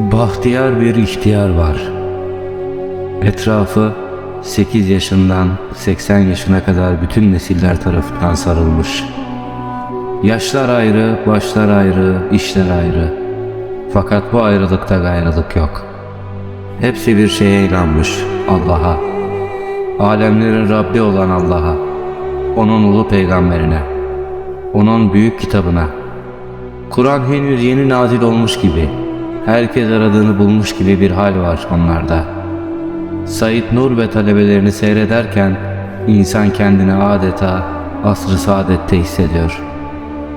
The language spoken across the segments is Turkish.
Bahtiyar bir ihtiyar var. Etrafı 8 yaşından 80 yaşına kadar bütün nesiller tarafından sarılmış. Yaşlar ayrı, başlar ayrı, işler ayrı. Fakat bu ayrılıkta gayrılık yok. Hepsi bir şeye inanmış, Allah'a. Alemlerin Rabbi olan Allah'a. Onun ulu peygamberine. Onun büyük kitabına. Kur'an henüz yeni nazil olmuş gibi, herkes aradığını bulmuş gibi bir hal var onlarda. Said Nur ve talebelerini seyrederken insan kendini adeta asr-ı saadette hissediyor.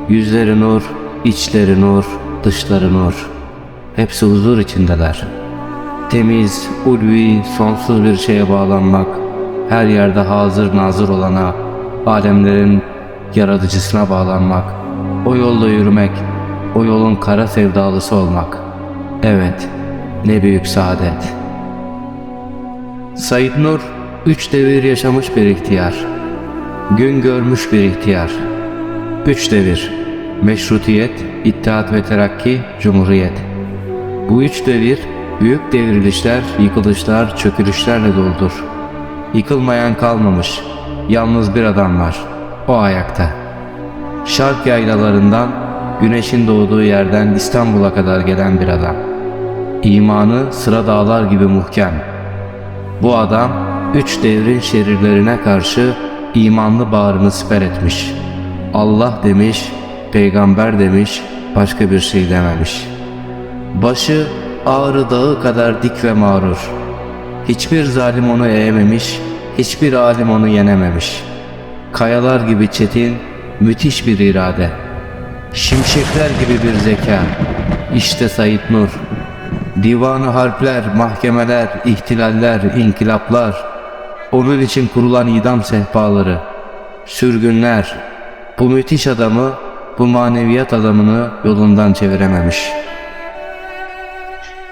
Yüzleri nur, içleri nur, dışları nur. Hepsi huzur içindeler. Temiz, ulvi, sonsuz bir şeye bağlanmak, her yerde hazır nazır olana, alemlerin yaratıcısına bağlanmak, o yolda yürümek, o yolun kara sevdalısı olmak. Evet, ne büyük saadet. Said Nur, üç devir yaşamış bir ihtiyar. Gün görmüş bir ihtiyar. Üç devir. Meşrutiyet, İttihat ve Terakki, Cumhuriyet. Bu üç devir, büyük devrilişler, yıkılışlar, çökülüşlerle doludur. Yıkılmayan kalmamış, yalnız bir adam var. O ayakta. Şark yaylalarından, güneşin doğduğu yerden İstanbul'a kadar gelen bir adam. İmanı sıra dağlar gibi muhkem. Bu adam üç devrin şerirlerine karşı imanlı bağrını siper etmiş. Allah demiş, peygamber demiş, başka bir şey dememiş. Başı Ağrı dağı kadar dik ve mağrur. Hiçbir zalim onu eğememiş, hiçbir alim onu yenememiş. Kayalar gibi çetin, müthiş bir irade. Şimşekler gibi bir zeka. İşte Said Nur. Divanı harpler, mahkemeler, ihtilaller, inkılaplar. Onun için kurulan idam sehpaları. Sürgünler. Bu müthiş adamı, bu maneviyat adamını yolundan çevirememiş.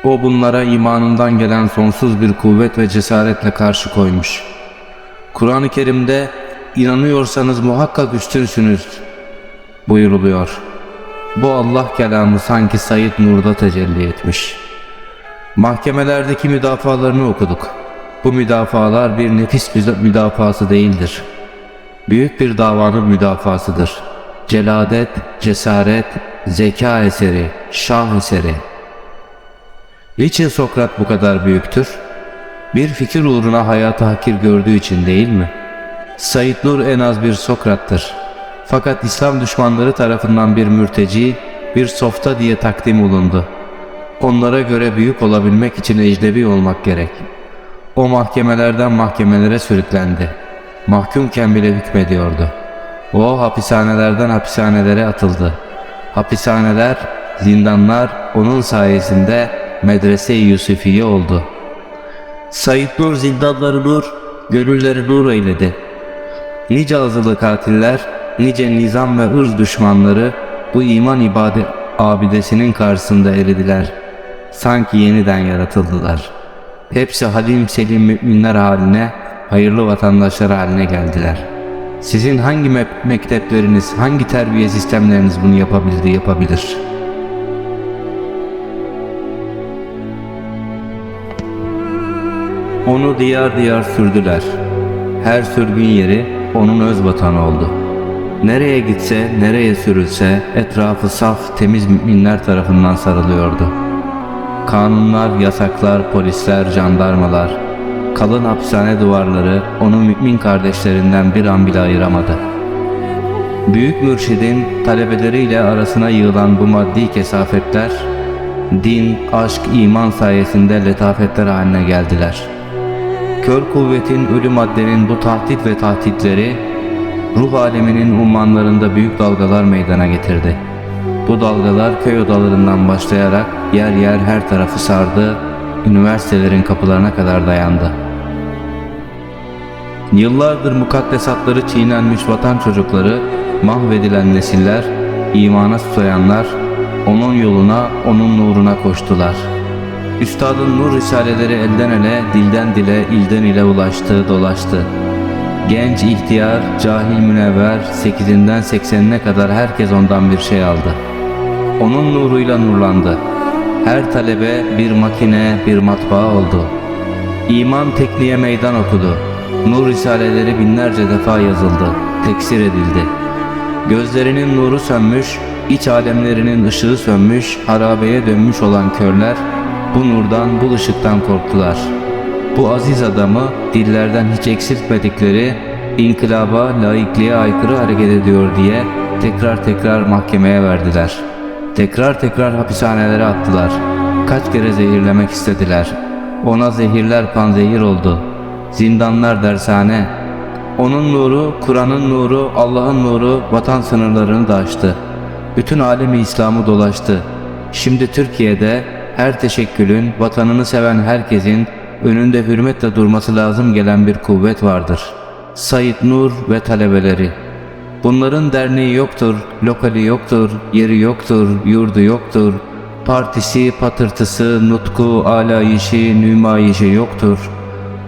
O bunlara imanından gelen sonsuz bir kuvvet ve cesaretle karşı koymuş. Kur'an-ı Kerim'de inanıyorsanız muhakkak üstünsünüz buyuruluyor. Bu Allah kelamı sanki Said Nur'da tecelli etmiş. Mahkemelerdeki müdafalarını okuduk. Bu müdafalar bir nefis müdafası değildir. Büyük bir davanın müdafasıdır. Celadet, cesaret, zeka eseri, şah eseri. Niçin Sokrat bu kadar büyüktür? Bir fikir uğruna hayatı hakir gördüğü için değil mi? Said Nur en az bir Sokrat'tır. Fakat İslam düşmanları tarafından bir mürteci, bir softa diye takdim olundu. Onlara göre büyük olabilmek için ecnebi olmak gerek. O mahkemelerden mahkemelere sürüklendi. Mahkumken bile hükmediyordu. O hapishanelerden hapishanelere atıldı. Hapishaneler, zindanlar onun sayesinde medrese-i Yusufiye oldu. Said Nur zindanları nur, gönülleri nur eyledi. Nice azılı katiller, nice nizam ve ırz düşmanları bu iman ibadet abidesinin karşısında eridiler. Sanki yeniden yaratıldılar. Hepsi halim selim müminler haline, hayırlı vatandaşlar haline geldiler. Sizin hangi me mektepleriniz, hangi terbiye sistemleriniz bunu yapabildi, yapabilir?'' Onu diyar diyar sürdüler. Her sürgün yeri onun öz vatanı oldu. Nereye gitse, nereye sürülse etrafı saf, temiz müminler tarafından sarılıyordu. Kanunlar, yasaklar, polisler, jandarmalar, kalın hapishane duvarları onu mümin kardeşlerinden bir an bile ayıramadı. Büyük mürşidin talebeleriyle arasına yığılan bu maddi kesafetler, din, aşk, iman sayesinde letafetler haline geldiler.'' Kör kuvvetin ölü maddenin bu tahdit ve tahditleri ruh aleminin ummanlarında büyük dalgalar meydana getirdi. Bu dalgalar köy odalarından başlayarak yer yer her tarafı sardı, üniversitelerin kapılarına kadar dayandı. Yıllardır mukaddesatları çiğnenmiş vatan çocukları, mahvedilen nesiller, imana susayanlar, onun yoluna, onun nuruna koştular.'' Üstadın nur risaleleri elden ele, dilden dile, ilden ile ulaştı, dolaştı. Genç, ihtiyar, cahil, münevver, sekizinden seksenine kadar herkes ondan bir şey aldı. Onun nuruyla nurlandı. Her talebe bir makine, bir matbaa oldu. İman tekniğe meydan okudu. Nur risaleleri binlerce defa yazıldı, teksir edildi. Gözlerinin nuru sönmüş, iç alemlerinin ışığı sönmüş, harabeye dönmüş olan körler bu nurdan, bu ışıktan korktular. Bu aziz adamı dillerden hiç eksiltmedikleri inkılaba, laikliğe aykırı hareket ediyor diye tekrar tekrar mahkemeye verdiler. Tekrar tekrar hapishanelere attılar. Kaç kere zehirlemek istediler. Ona zehirler panzehir oldu. Zindanlar dershane, onun nuru, Kur'an'ın nuru, Allah'ın nuru vatan sınırlarını da aştı. Bütün alemi İslam'ı dolaştı. Şimdi Türkiye'de her teşekkülün, vatanını seven herkesin önünde hürmetle durması lazım gelen bir kuvvet vardır. Said Nur ve talebeleri. Bunların derneği yoktur, lokali yoktur, yeri yoktur, yurdu yoktur. Partisi, patırtısı, nutku, alayişi, nümayişi yoktur.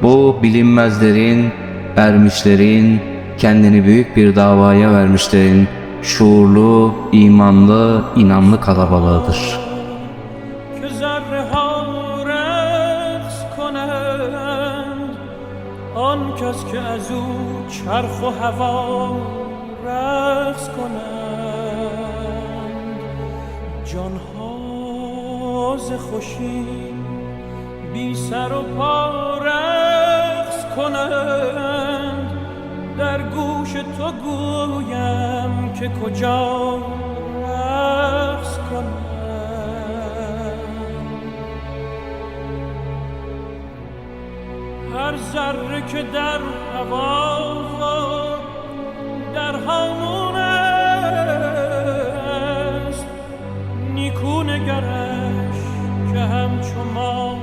Bu bilinmezlerin, ermişlerin, kendini büyük bir davaya vermişlerin şuurlu, imanlı, inanlı kalabalığıdır. که ذره ها رقص کنند آن کس که از او چرخ و هوا رقص کنند. جانها ز خوشی بی سر و پا رقص کنند. در گوش تو گویم که کجا رقص کنند. هر ذره که در هوا در هامون است. نیکو نگرش که همچو ما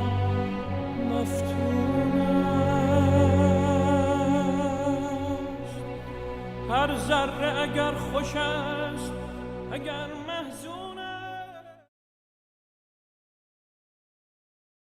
مفتون است. هر ذره اگر خوش است اگر